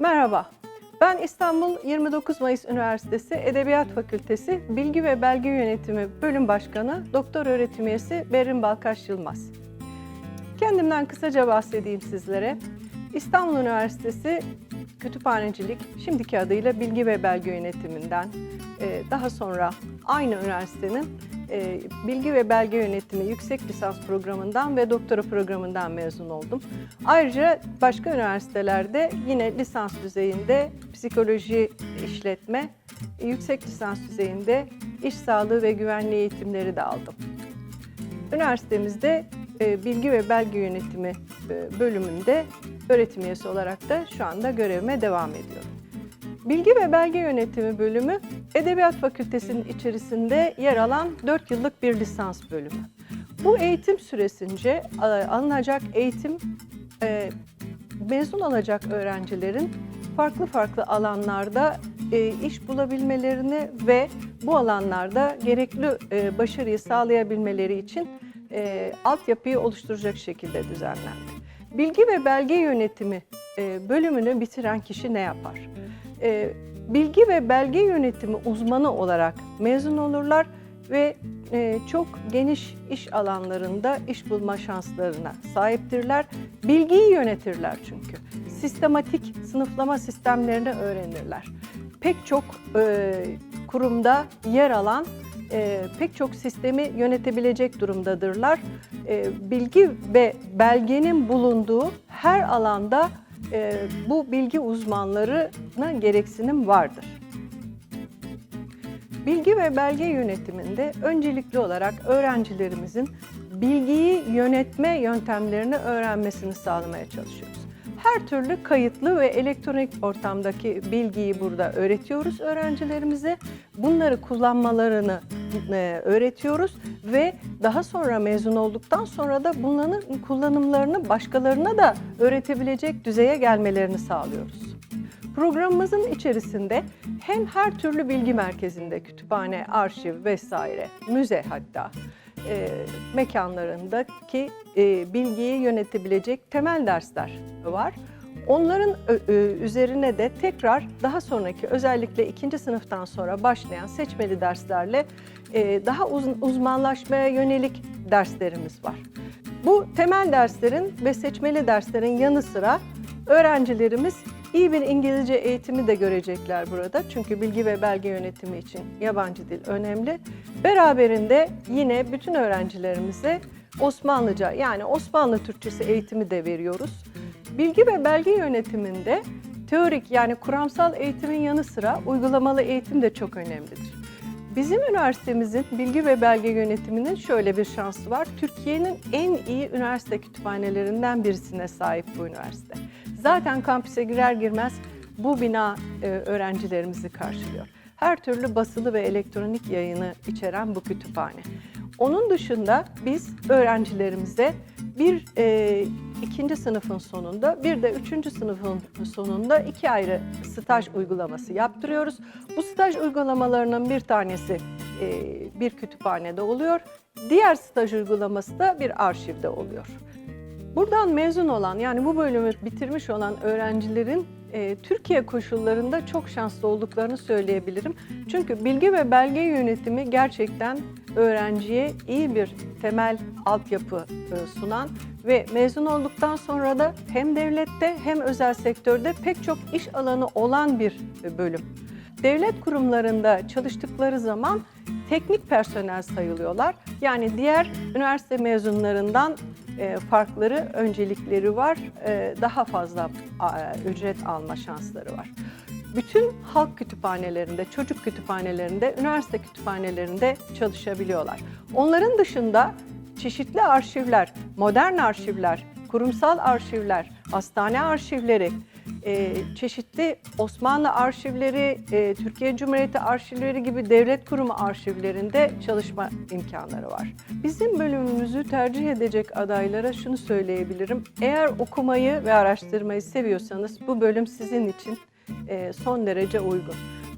Merhaba, ben İstanbul 29 Mayıs Üniversitesi Edebiyat Fakültesi Bilgi ve Belge Yönetimi Bölüm Başkanı Doktor Öğretim Üyesi Berin Balkaş Yılmaz. Kendimden kısaca bahsedeyim sizlere. İstanbul Üniversitesi Kütüphanecilik, şimdiki adıyla Bilgi ve Belge Yönetiminden, e, daha sonra aynı üniversitenin e, Bilgi ve Belge Yönetimi yüksek lisans programından ve doktora programından mezun oldum. Ayrıca başka üniversitelerde yine lisans düzeyinde psikoloji işletme, yüksek lisans düzeyinde iş sağlığı ve güvenliği eğitimleri de aldım. Üniversitemizde e, Bilgi ve Belge Yönetimi e, bölümünde öğretim üyesi olarak da şu anda görevime devam ediyorum. Bilgi ve Belge Yönetimi bölümü Edebiyat Fakültesi'nin içerisinde yer alan 4 yıllık bir lisans bölümü. Bu eğitim süresince e, alınacak eğitim e, mezun olacak öğrencilerin farklı farklı alanlarda e, iş bulabilmelerini ve bu alanlarda gerekli başarıyı sağlayabilmeleri için altyapıyı oluşturacak şekilde düzenlendi. Bilgi ve belge yönetimi bölümünü bitiren kişi ne yapar? Bilgi ve belge yönetimi uzmanı olarak mezun olurlar ve e, çok geniş iş alanlarında iş bulma şanslarına sahiptirler. Bilgiyi yönetirler çünkü. Sistematik sınıflama sistemlerini öğrenirler. Pek çok e, kurumda yer alan e, pek çok sistemi yönetebilecek durumdadırlar. Bilgi ve belgenin bulunduğu her alanda e, bu bilgi uzmanlarına gereksinim vardır. Bilgi ve belge yönetiminde öncelikli olarak öğrencilerimizin bilgiyi yönetme yöntemlerini öğrenmesini sağlamaya çalışıyoruz. Her türlü kayıtlı ve elektronik ortamdaki bilgiyi burada öğretiyoruz öğrencilerimize. Bunları kullanmalarını e, öğretiyoruz ve daha sonra mezun olduktan sonra da bunların kullanımlarını başkalarına da öğretebilecek düzeye gelmelerini sağlıyoruz. Programımızın içerisinde hem her türlü bilgi merkezinde, kütüphane, arşiv vesaire, müze hatta e, mekanlarındaki e, bilgiyi yönetebilecek temel dersler var. Onların ö- ö, üzerine de tekrar daha sonraki özellikle ikinci sınıftan sonra başlayan seçmeli derslerle e, daha uz- uzmanlaşmaya yönelik derslerimiz var. Bu temel derslerin ve seçmeli derslerin yanı sıra öğrencilerimiz iyi bir İngilizce eğitimi de görecekler burada. Çünkü bilgi ve belge yönetimi için yabancı dil önemli. Beraberinde yine bütün öğrencilerimize Osmanlıca yani Osmanlı Türkçesi eğitimi de veriyoruz. Bilgi ve belge yönetiminde teorik yani kuramsal eğitimin yanı sıra uygulamalı eğitim de çok önemlidir. Bizim üniversitemizin bilgi ve belge yönetiminin şöyle bir şansı var. Türkiye'nin en iyi üniversite kütüphanelerinden birisine sahip bu üniversite. Zaten kampüse girer girmez bu bina e, öğrencilerimizi karşılıyor. Her türlü basılı ve elektronik yayını içeren bu kütüphane. Onun dışında biz öğrencilerimize bir e, ikinci sınıfın sonunda bir de üçüncü sınıfın sonunda iki ayrı staj uygulaması yaptırıyoruz. Bu staj uygulamalarının bir tanesi e, bir kütüphanede oluyor. Diğer staj uygulaması da bir arşivde oluyor. Buradan mezun olan yani bu bölümü bitirmiş olan öğrencilerin e, Türkiye koşullarında çok şanslı olduklarını söyleyebilirim. Çünkü bilgi ve belge yönetimi gerçekten öğrenciye iyi bir temel altyapı e, sunan ve mezun olduktan sonra da hem devlette hem özel sektörde pek çok iş alanı olan bir e, bölüm. Devlet kurumlarında çalıştıkları zaman teknik personel sayılıyorlar. Yani diğer üniversite mezunlarından e, farkları, öncelikleri var. E, daha fazla a, ücret alma şansları var. Bütün halk kütüphanelerinde, çocuk kütüphanelerinde, üniversite kütüphanelerinde çalışabiliyorlar. Onların dışında çeşitli arşivler, modern arşivler, kurumsal arşivler, hastane arşivleri, e, çeşitli Osmanlı arşivleri, e, Türkiye Cumhuriyeti arşivleri gibi devlet kurumu arşivlerinde çalışma imkanları var. Bizim bölümümüzü tercih edecek adaylara şunu söyleyebilirim. Eğer okumayı ve araştırmayı seviyorsanız bu bölüm sizin için e, son derece uygun.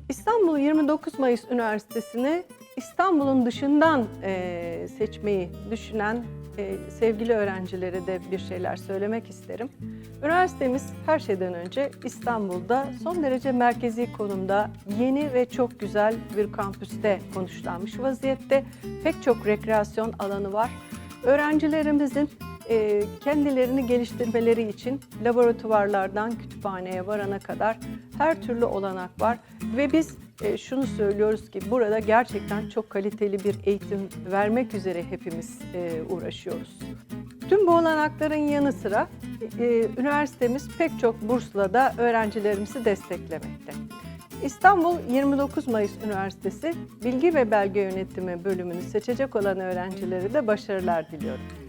İstanbul 29 Mayıs Üniversitesi'ni İstanbul'un dışından e, seçmeyi düşünen e, sevgili öğrencilere de bir şeyler söylemek isterim. Üniversitemiz her şeyden önce İstanbul'da son derece merkezi konumda yeni ve çok güzel bir kampüste konuşlanmış vaziyette. Pek çok rekreasyon alanı var. Öğrencilerimizin e, kendilerini geliştirmeleri için laboratuvarlardan kütüphaneye varana kadar her türlü olanak var ve biz e, şunu söylüyoruz ki burada gerçekten çok kaliteli bir eğitim vermek üzere hepimiz e, uğraşıyoruz. Tüm bu olanakların yanı sıra e, üniversitemiz pek çok bursla da öğrencilerimizi desteklemekte. İstanbul 29 Mayıs Üniversitesi Bilgi ve Belge Yönetimi bölümünü seçecek olan öğrencilere de başarılar diliyorum.